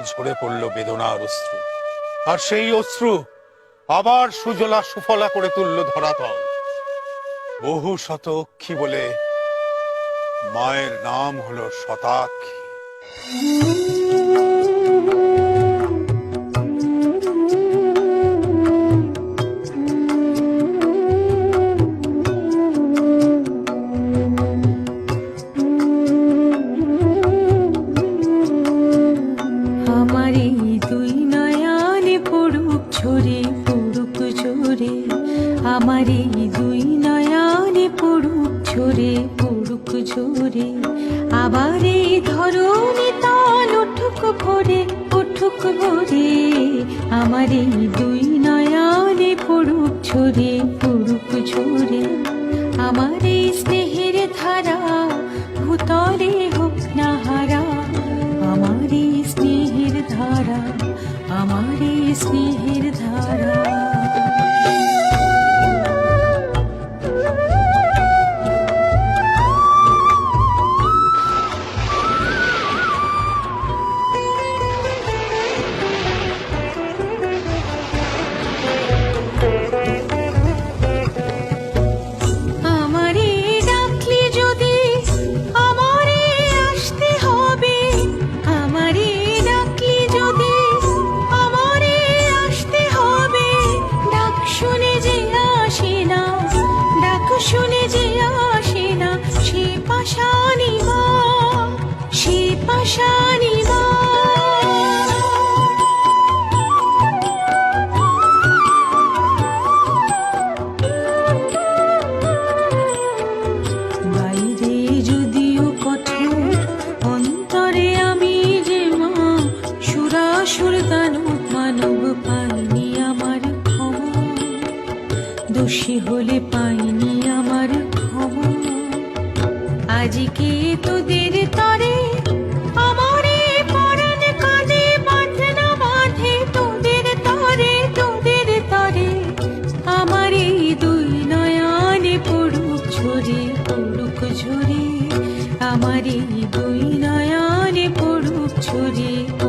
ঝরে পড়ল বেদনার অশ্রু। আর সেই অশ্রু আবার সুজলা সুফলা করে তুলল ধরাতল। বহু শতক্ষী বলে মায়ের নাম হলো শতাক্ষী। আমার এই দুই নয়ানে পড়ুক ঝরে পড়ুক ঝরে আমার দুই নয়ানে পড়ুক ঝরে পড়ুক ঝরে আবার এই ধরণি তাল উঠুক ভরে উঠুক ভরে। আমার এই দুই নয়ানে পড়ুক ঝরে পড়ুক ধারা আমার স্নেহের ধারা। দোষী হলে পাইনি আমার আজকে তোদের তরে আমারি দুই নয়নে পড়ুক ছড়িয়ে